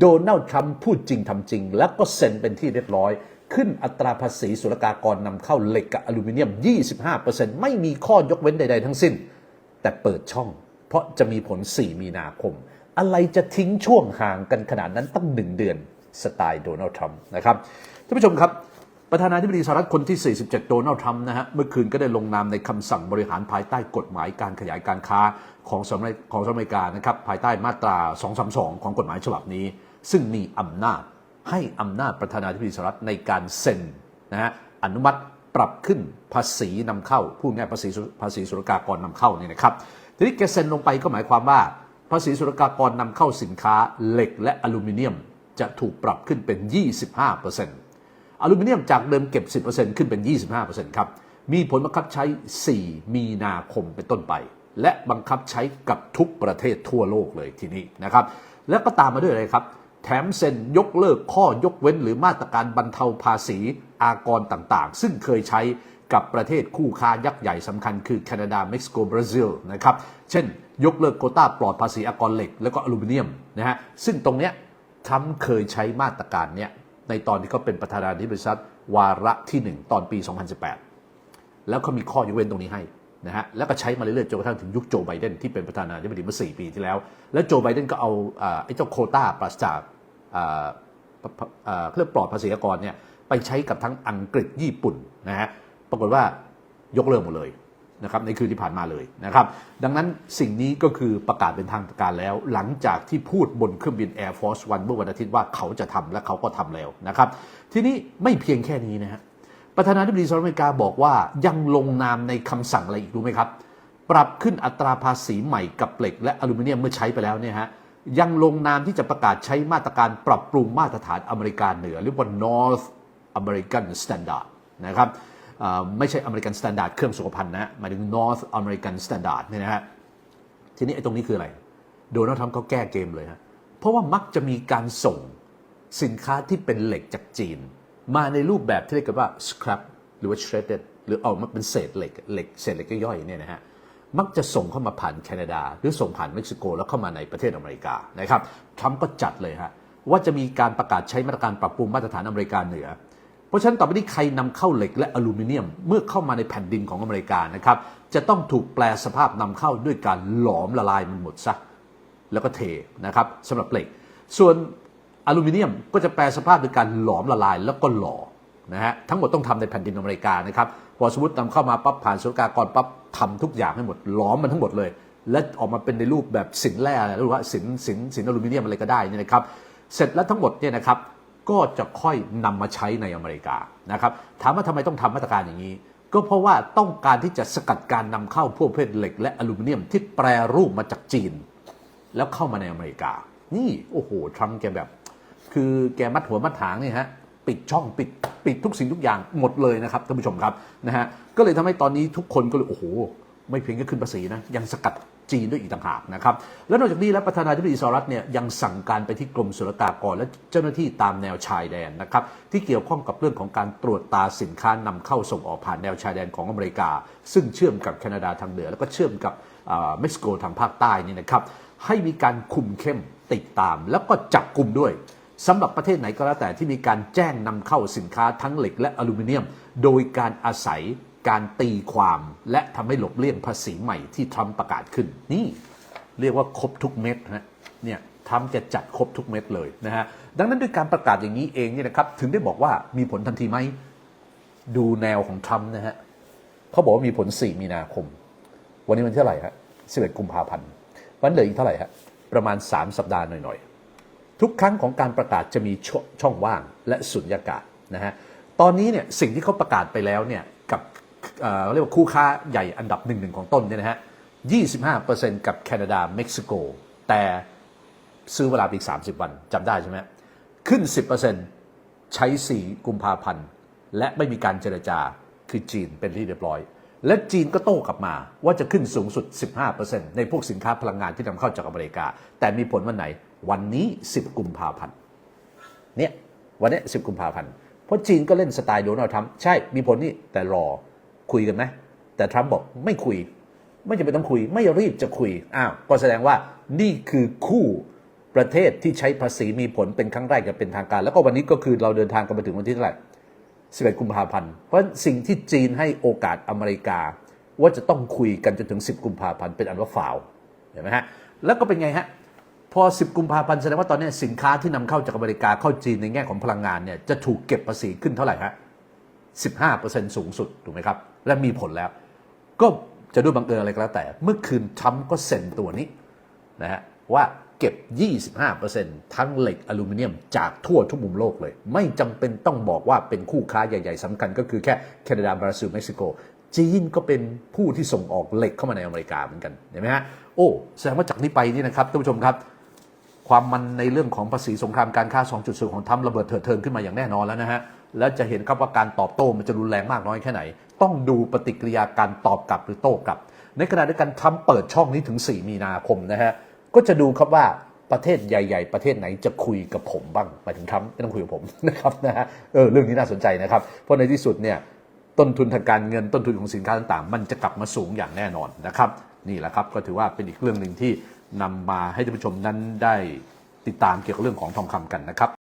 โดนัลด์ทรัมป์พูดจริงทำจริง แล้วก็เซ็นเป็นที่เรียบร้อย ขึ้นอัตราภาษีศุลกากรนำเข้าเหล็กกับอลูมิเนียม 25%ไม่มีข้อยกเว้นใด ๆ ทั้งสิ้น แต่เปิดช่อง เพราะจะมีผล 4 มีนาคม อะไรจะทิ้งช่วงห่างกันขนาดนั้นตั้งหนึ่งเดือนสไตล์โดนัลด์ทรัมป์นะครับท่านผู้ชมครับประธานาธิบดีสหรัฐคนที่ 47 โดนัลด์ทรัมป์นะฮะ เมื่อคืนก็ได้ลงนามในคำสั่งบริหารภายใต้กฎหมายการขยายการค้าของสหรัฐของสหรัฐอเมริกานะครับ ภายใต้มาตรา 232 ของกฎหมายฉบับนี้ ซึ่งมีอำนาจให้อำนาจประธานาธิบดีสหรัฐในการเซ็นนะฮะอนุมัติปรับขึ้นภาษีนำเข้าพูดง่ายภาษีภาษีศุลกากรนำเข้าเนี่ยนะครับทีนี้แกเซ็นลงไปก็หมายความว่า ภาษีศุลกากรนำเข้าสินค้าเหล็กและอลูมิเนียมจะถูกปรับขึ้นเป็น 25%อลูมิเนียมจากเดิมเก็บ 10%ขึ้นเป็น 25%ครับ มีผลบังคับใช้ 4 มีนาคมเป็นต้นไป และบังคับใช้กับทุกประเทศทั่วโลกเลยทีนี้นะครับ แล้วก็ตามมาด้วยอะไรครับ แถมเซ็นยกเลิกข้อยกเว้นหรือมาตรการบรรเทาภาษีอากรต่างๆ ซึ่งเคยใช้กับประเทศคู่ค้ายักษ์ใหญ่สำคัญคือแคนาดา เม็กซิโก บราซิลนะครับ เช่น ยกเลิกโคต้าปลอดภาษีอากรเหล็ก แล้วก็อลูมิเนียมนะฮะ ซึ่งตรงเนี้ยทรัมเคยใช้มาตรการเนี้ยในตอนที่เขาเป็นประธานาธิบดีวาระที่ 1 ตอนปี 2018 แล้วเขามีข้อยกเว้นตรงนี้ให้นะฮะ แล้วก็ใช้มาเรื่อยๆจนกระทั่งถึงยุคโจไบเดนที่เป็นประธานาธิบดีเมื่อ 4 ปีที่แล้ว แล้วโจไบเดนก็เอาไอ้เจ้าโคต้าปราศจาก เครื่องปลอดภาษีอากรเนี่ยไปใช้กับทั้งอังกฤษญี่ปุ่นนะฮะปรากฏว่ายกเลิกหมดเลยนะครับในคืนที่ผ่านมาเลยนะครับ ดังนั้นสิ่งนี้ก็คือประกาศเป็นทางการแล้ว หลังจากที่พูดบนเครื่องบิน Air Force One เมื่อวันอาทิตย์ว่าเขาจะทำและเขาก็ทำแล้วนะครับ ทีนี้ไม่เพียงแค่นี้นะฮะประธานาธิบดีสหรัฐอเมริกาบอกว่ายังลงนามในคำสั่งอะไรอีกรู้ไหมครับ ปรับขึ้นอัตราภาษีใหม่กับเหล็กและอลูมิเนียมเมื่อใช้ไปแล้วเนี่ยฮะ ยังลงนามที่จะประกาศใช้มาตรการปรับปรุงมาตรฐานอเมริกาเหนือ หรือว่า North American Standard นะครับไม่ใช่อเมริกันสแตนดาร์ดเครื่องสุขภัณฑ์นะหมายถึง North American Standard เนี่ยนะฮะทีนี้ไอ้ตรงนี้คืออะไร โดนัลด์ทรัมป์เขาแก้เกมเลยฮะเพราะว่ามักจะมีการส่งสินค้าที่เป็นเหล็กจากจีน มาในรูปแบบที่เรียกกันว่า scrap หรือว่า shredded หรือออกมาเป็นเศษเหล็กเหล็กเศษเหล็กย่อยๆเนี่ยนะฮะ มักจะส่งเข้ามาผ่านแคนาดา หรือส่งผ่านเม็กซิโกแล้วเข้ามาในประเทศอเมริกานะครับทรัมป์ก็จัดเลยฮะว่าจะมีการประกาศใช้มาตรการปรับปรุงมาตรฐานอเมริกาเหนือ เพราะฉะนั้นต่อไปนี้ใครนำเข้าเหล็กและอลูมิเนียมเมื่อเข้ามาในแผ่นดินของอเมริกานะครับจะต้องถูกแปลสภาพนำเข้าด้วยการหลอมละลายมันหมดซะแล้วก็เทนะครับสำหรับเหล็ก ส่วนอลูมิเนียมก็จะแปลสภาพโดยการหลอมละลายแล้วก็หล่อ นะฮะทั้งหมดต้องทำในแผ่นดินอเมริกานะครับพอสมมตินำเข้ามาปั๊บผ่านศุลกากรปั๊บทำทุกอย่างให้หมดหลอมมันทั้งหมดเลย และออกมาเป็นในรูปแบบสินแร่อะไรหรือว่าสินสินสินอลูมิเนียมอะไรก็ได้นี่นะครับเสร็จแล้วทั้งหมดเนี่ยนะครับก็จะค่อยนำมาใช้ในอเมริกานะครับถามว่าทำไมต้องทำมาตรการอย่างนี้ ก็เพราะว่าต้องการที่จะสกัดการนำเข้าพวกประเภทเหล็ก และอลูมิเนียมที่แปรรูปมาจากจีน แล้วเข้ามาในอเมริกา นี่โอ้โหทรัมป์แกแบบ คือแกมัดหัวมัดหางนี่ฮะ ปิดช่องปิดปิดทุกสิ่งทุกอย่างหมดเลยนะครับท่านผู้ชมครับนะฮะก็เลยทำให้ตอนนี้ทุกคนก็เลยโอ้โห ไม่เพียงแค่ขึ้นภาษีนะยังสกัดจีนด้วยอีกต่างหากนะครับ แล้วนอกจากนี้แล้วประธานาธิบดีสหรัฐเนี่ยยังสั่งการไปที่กรมศุลกากรและเจ้าหน้าที่ตามแนวชายแดนนะครับที่เกี่ยวข้องกับเรื่องของการตรวจตาสินค้านำเข้าส่งออกผ่านแนวชายแดนของอเมริกา ซึ่งเชื่อมกับแคนาดาทางเหนือ แล้วก็เชื่อมกับอ่าเม็กซิโกทางภาคใต้นี่นะครับให้มีการคุมเข้มติดตามแล้วก็จับกลุ่มด้วย สำหรับประเทศไหนก็แล้วแต่ที่มีการแจ้งนำเข้าสินค้าทั้งเหล็กและอลูมิเนียม โดยการอาศัยการตีความและทำให้หลบเลี่ยงภาษีใหม่ที่ทรัมป์ประกาศขึ้น นี่เรียกว่าครบทุกเม็ดนะเนี่ยทรัมป์จะจัดครบทุกเม็ดเลยนะฮะดังนั้นด้วยการประกาศอย่างนี้เองเนี่ยนะครับถึงได้บอกว่ามีผลทันทีไหมดูแนวของทรัมป์นะฮะเขาบอกว่ามีผล 4 มีนาคม วันนี้มันเท่าไหร่ฮะ11 กุมภาพันธ์วันเหลืออีกเท่าไหร่ฮะประมาณ 3 สัปดาห์หน่อยๆ ทุกครั้งของการประกาศจะมีชช่องว่างและสุญญากาศนะฮะตอนนี้เนี่ยสิ่งที่เขาประกาศไปแล้วเนี่ยกับเเรียกว่าคู่ค้าใหญ่อันดับหนึ่งหนึ่งของต้นเนี่ยนะฮะ25%กับแคนาดาเม็กซิโก แต่ซื้อเวลาอีก 30 วันจำได้ใช่ไหมขึ้น 10%ใช้ 4 กุมภาพันธ์ และไม่มีการเจรจาคือจีนเป็นที่เรียบร้อย และจีนก็โต้กลับมาว่าจะขึ้นสูงสุด 15%ในพวกสินค้าพลังงานที่นำเข้าจากอเมริกา แต่มีผลวันไหน วันนี้ 10 กุมภาพันธ์เนี่ยวันนี้สิบกุมภาพันธ์เพราะจีนก็เล่นสไตล์โดนัลด์ทรัมป์ใช่มีผลนี่แต่รอคุยกันไหมแต่ทรัมป์บอกไม่คุย ไม่จำเป็นต้องคุย ไม่รีบจะคุยอ้าวก็แสดงว่านี่คือคู่ประเทศที่ใช้ภาษีมีผลเป็นครั้งแรกอย่างเป็นทางการ แล้วก็วันนี้ก็คือเราเดินทางกันมาถึงวันที่เท่าไหร่11กุมภาพันธ์เพราะสิ่งที่จีนให้โอกาสอเมริกา ว่าจะต้องคุยกันจนถึง 10 กุมภาพันธ์เป็นอันว่าฟาวเห็นไหมฮะแล้วก็เป็นไงฮะ พอ 10 กุมภาพันธ์แสดงว่าตอนนี้สินค้าที่นำเข้าจากอเมริกาเข้าจีนในแง่ของพลังงานเนี่ยจะถูกเก็บภาษีขึ้นเท่าไหร่ฮะ15%สูงสุดถูกไหมครับ และมีผลแล้ว ก็จะด้วยบังเอิญอะไรก็แล้วแต่ เมื่อคืนทรัมป์ก็เซ็นตัวนี้นะฮะว่าเก็บ 25%ทั้งเหล็กอลูมิเนียมจากทั่วทุกมุมโลกเลย ไม่จำเป็นต้องบอกว่าเป็นคู่ค้าใหญ่ ๆสำคัญก็คือแค่แคนาดาบราซิลเม็กซิโก จีนก็เป็นผู้ที่ส่งออกเหล็กเข้ามาในอเมริกาเหมือนกันเห็นไหมฮะโอ้แสดงว่าจากนี้ไปนี่นะครับท่านผู้ชมครับ ความมันในเรื่องของภาษีสงครามการค้า 2.0 ของทรัมป์ระเบิดเถิดเทิงขึ้นมาอย่างแน่นอนแล้วนะฮะ แล้วจะเห็นครับว่าการตอบโต้มันจะรุนแรงมากน้อยแค่ไหน ต้องดูปฏิกิริยาการตอบกลับหรือโต้กลับ ในขณะเดียวกันทรัมป์เปิดช่องนี้ถึง 4 มีนาคมนะฮะ ก็จะดูครับว่าประเทศใหญ่ ๆ ประเทศไหนจะคุยกับผมบ้างหมายถึงทรัมป์ไม่ต้องคุยกับผมนะครับนะฮะ เออเรื่องนี้น่าสนใจนะครับ เพราะในที่สุดเนี่ยต้นทุนทางการเงินต้นทุนของสินค้าต่างๆ มันจะกลับมาสูงอย่างแน่นอนนะครับ นี่แหละครับก็ถือว่าเป็นอีกเรื่องหนึ่งที่ นำมาให้ท่านผู้ชมนั้นได้ติดตามเกี่ยวกับเรื่องของทองคำกันนะครับ